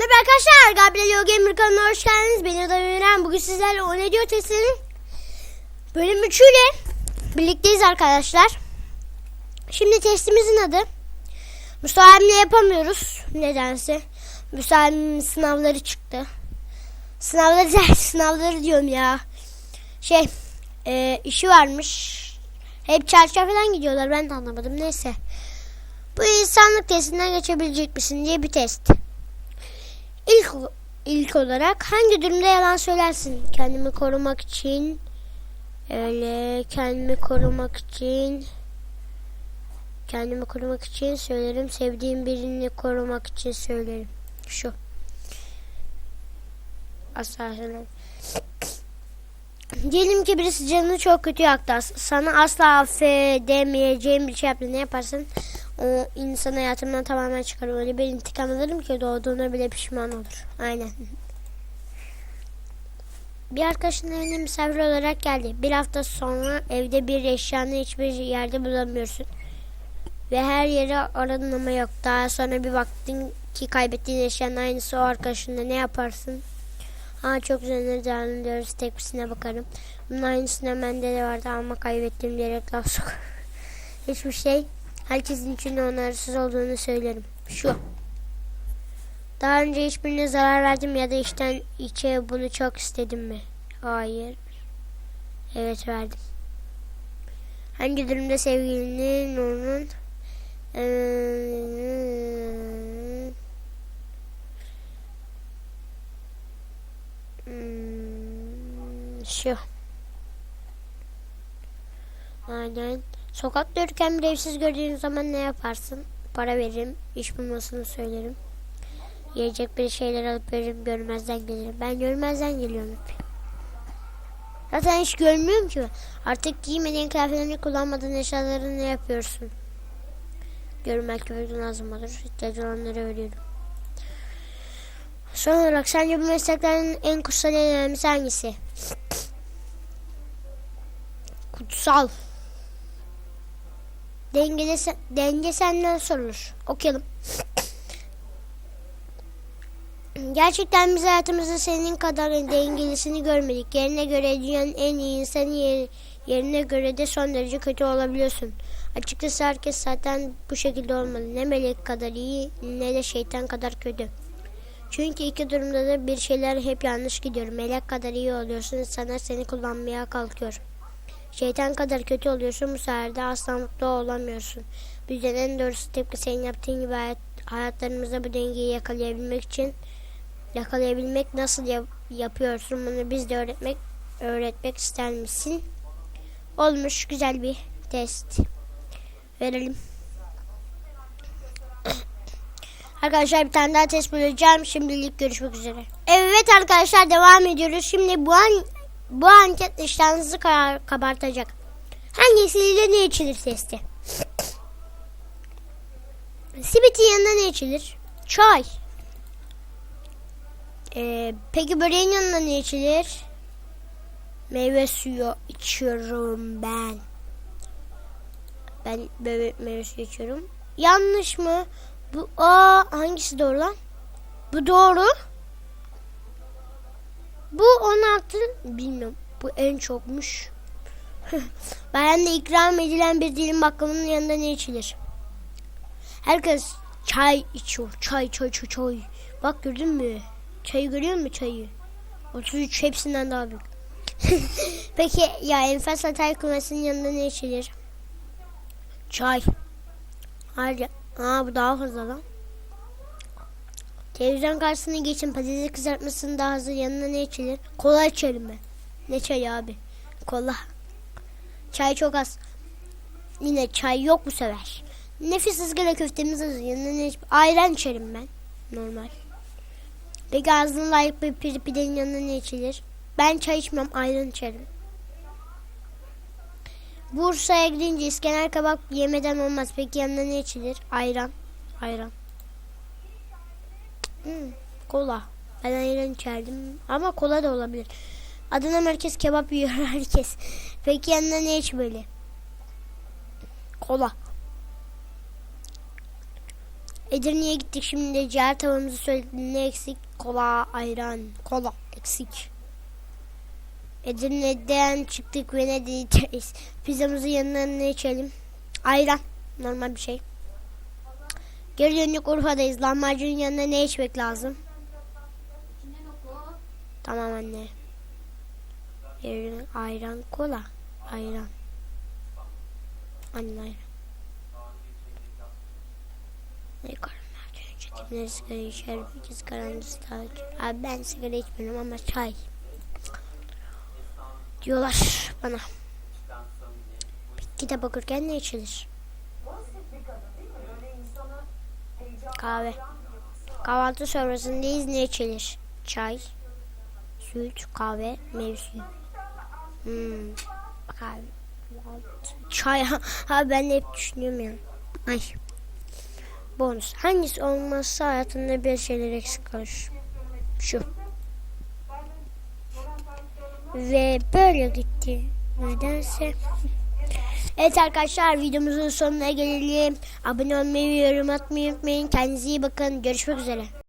Merhaba arkadaşlar, Gabriel Gamer kanalına hoş geldiniz. Ben Ada Öğren. Bugün sizlerle O Ne Diyor testinin bölüm 3 ile birlikteyiz arkadaşlar. Şimdi testimizin adı Müsaademle yapamıyoruz. Nedense. Müsaademle sınavları çıktı. Sınavları sınavları diyorum ya. Şey, e, işi varmış. Hep çarşıya falan gidiyorlar. Ben de anlamadım. Neyse. Bu insanlık testinden geçebilecek misin diye bir test. İlk ilk olarak hangi durumda yalan söylersin? Kendimi korumak için öyle kendimi korumak için kendimi korumak için söylerim. Sevdiğim birini korumak için söylerim. Şu. Asla. Diyelim ki birisi canını çok kötü yaktı. Sana asla affedemeyeceğim bir şey yaptı. Ne yaparsın? O insan hayatımdan tamamen çıkarım. Öyle bir intikam alırım ki doğduğuna bile pişman olur. Aynen. Bir arkadaşın evine misafir olarak geldi. Bir hafta sonra evde bir eşyanı hiçbir yerde bulamıyorsun. Ve her yeri aradın ama yok. Daha sonra bir baktın ki kaybettiğin eşyanın aynısı o arkadaşınla ne yaparsın? Aa çok üzerine devam ediyoruz. Tepkisine bakarım. Bunun aynısından bende de vardı ama kaybettim diyerek laf. Hiçbir şey. Herkesin içinde onarsız olduğunu söylerim. Şu. Daha önce hiçbirine zarar verdim ya da içten içe bunu çok istedim mi? Hayır. Evet verdim. Hangi durumda sevgilinin onun hmm, şu. Aynen. Sokakta yürürken bir evsiz gördüğün zaman ne yaparsın? Para veririm, iş bulmasını söylerim. Yiyecek bir şeyler alıp veririm, görmezden gelirim. Ben görmezden geliyorum hep. Zaten hiç görmüyorum ki. Artık giymediğin kıyafetlerini kullanmadığın eşyaları ne yapıyorsun? Görmek gibi lazım olur. İhtiyacı olanlara veriyorum. Son olarak sence bu mesleklerin en kutsal en önemlisi hangisi? Kutsal. Dengede, denge senden sorulur. Okuyalım. Gerçekten biz hayatımızda senin kadar dengelisini görmedik. Yerine göre dünyanın en iyi insanı yer- yerine göre de son derece kötü olabiliyorsun. Açıkçası herkes zaten bu şekilde olmalı. Ne melek kadar iyi ne de şeytan kadar kötü. Çünkü iki durumda da bir şeyler hep yanlış gidiyor. Melek kadar iyi oluyorsun, insanlar seni kullanmaya kalkıyor. Şeytan kadar kötü oluyorsun bu sefer de asla mutlu olamıyorsun. Bu yüzden en doğrusu tıpkı senin yaptığın gibi hayat, hayatlarımızda bu dengeyi yakalayabilmek için yakalayabilmek nasıl yap- yapıyorsun bunu biz de öğretmek öğretmek ister misin? Olmuş güzel bir test. Verelim. Arkadaşlar bir tane daha test bulacağım. Şimdilik görüşmek üzere. Evet arkadaşlar devam ediyoruz. Şimdi bu an bu anket iştahınızı kabartacak. Hangisiyle ne içilir testi? Simitin yanında ne içilir? Çay. Ee, peki böreğin yanında ne içilir? Meyve suyu içiyorum ben. Ben böyle meyve suyu içiyorum. Yanlış mı? Bu aa hangisi doğru lan? Bu doğru. Bu 16 bilmiyorum. Bu en çokmuş. ben de ikram edilen bir dilim baklavanın yanında ne içilir? Herkes çay içiyor. Çay çay çay çay. Bak gördün mü? Çayı görüyor musun çayı? 33 hepsinden daha büyük. Peki ya enfes atay kumesinin yanında ne içilir? Çay. Hayır. Aa bu daha fazla lan. Televizyon karşısına geçin patates kızartmasının daha hazır yanına ne içilir? Kola içerim ben. Ne çayı abi? Kola. Çay çok az. Yine çay yok bu sefer. Nefis ızgara köftemiz hazır. Yanına ne iç- Ayran içerim ben. Normal. Peki ağzına layık bir pide pidenin yanına ne içilir? Ben çay içmem ayran içerim. Bursa'ya gidince İskender kabak yemeden olmaz. Peki yanına ne içilir? Ayran. Ayran. Hmm, kola. Ben ayran içerdim. Ama kola da olabilir. Adana merkez kebap yiyor herkes. Peki yanına ne içmeli? Kola. Edirne'ye gittik şimdi ciğer tavamızı söyledik. Ne eksik? Kola, ayran. Kola eksik. Edirne'den çıktık Venedik'teyiz. Pizzamızın yanına ne içelim? Ayran. Normal bir şey. Geri dönük Urfa'dayız. Lahmacunun yanına ne içmek lazım? Tamam anne. Geri dönük ayran, kola. Ayran. Anne ayran. Ne karım var? Kimleri sigara içer, bir karanlısı daha içer. Abi ben sigara içmiyorum ama çay. Diyorlar bana. Kitap okurken ne içilir? Kahve. Kahvaltı sonrasındayız ne içilir? Çay, süt, kahve, suyu. Hmm. Kahve. Çay. Ha ben hep düşünüyorum ya. Ay. Bonus. Hangisi olmazsa hayatında bir şeyler eksik kalır. Şu. Ve böyle gitti. Nedense. Evet arkadaşlar videomuzun sonuna gelelim. Abone olmayı yorum atmayı unutmayın. Kendinize iyi bakın. Görüşmek üzere.